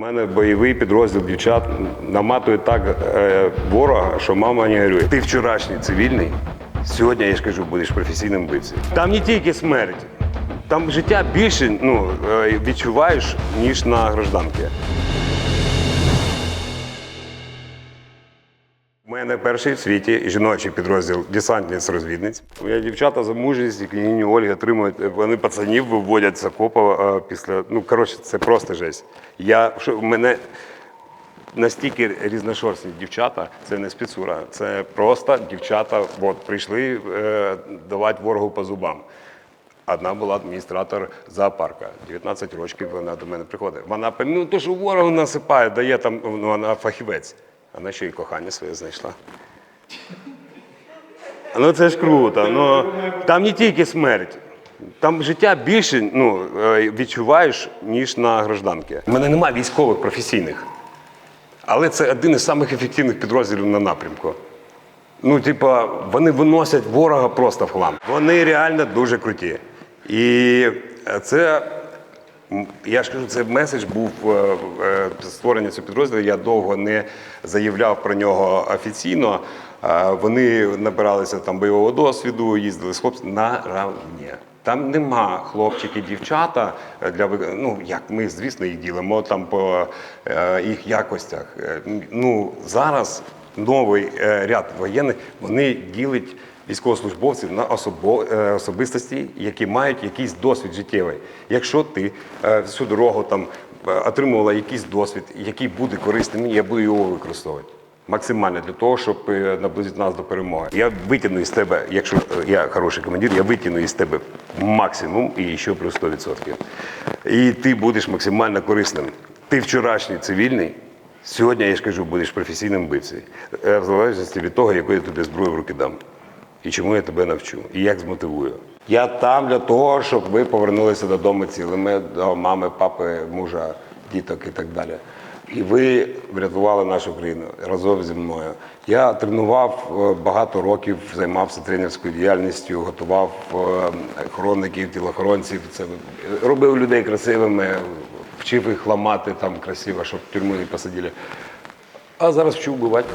мене бойовий підрозділ дівчат наматує так е, ворога, що мама не горює. Ти вчорашній цивільний, сьогодні, я ж кажу, будеш професійним бивцем. Там не тільки смерть, там життя більше ну, е, відчуваєш, ніж на гражданці. Мене перший в світі жіночий підрозділ десантниць-розвідниць. Я дівчата за мужність і княгині Ольги отримують. Вони пацанів виводять з окопа після. Ну коротше, це просто жесть. Я що мене настільки різношорстні дівчата, це не спецура, це просто дівчата. От прийшли е, давати ворогу по зубам. Одна була адміністратор зоопарка. 19 років вона до мене приходить. Вона ну, то, що ворогу насипає, дає там, ну, вона фахівець. Вона ще й кохання своє знайшла. Ну це ж круто. Ну, там не тільки смерть. Там життя більше ну, е, відчуваєш, ніж на гражданці. У мене немає військових професійних. Але це один із самих ефективних підрозділів на напрямку. Ну, типа, вони виносять ворога просто в хлам. Вони реально дуже круті. І це, м, я ж кажу, це меседж був е, е, створення цього підрозділу. Я довго не заявляв про нього офіційно. Е, Вони набиралися там бойового досвіду, їздили з хлопцями на равні. Там нема хлопчики, дівчата для ну як ми, звісно, їх ділимо там по їх якостях. Ну зараз новий ряд воєнних вони ділять військовослужбовців на е, особистості, які мають якийсь досвід життєвий. Якщо ти е, всю дорогу там е, отримувала якийсь досвід, який буде корисним, я буду його використовувати. Максимально для того, щоб наблизити нас до перемоги. Я витягну із тебе, якщо я хороший командир, я витягну із тебе максимум і ще плюс 100%. І ти будеш максимально корисним. Ти вчорашній цивільний, сьогодні, я ж кажу, будеш професійним вбивцею. Е, В залежності від того, яку я тобі зброю в руки дам. І чому я тебе навчу, і як змотивую. Я там для того, щоб ви повернулися додому цілими до мами, папи, мужа, діток і так далі. І ви врятували нашу країну разом зі мною. Я тренував е, багато років, займався тренерською діяльністю, готував е, охоронників, тілохоронців. Це робив людей красивими, вчив їх ламати там красиво, щоб в тюрму не посадили. А зараз вчу вбивати.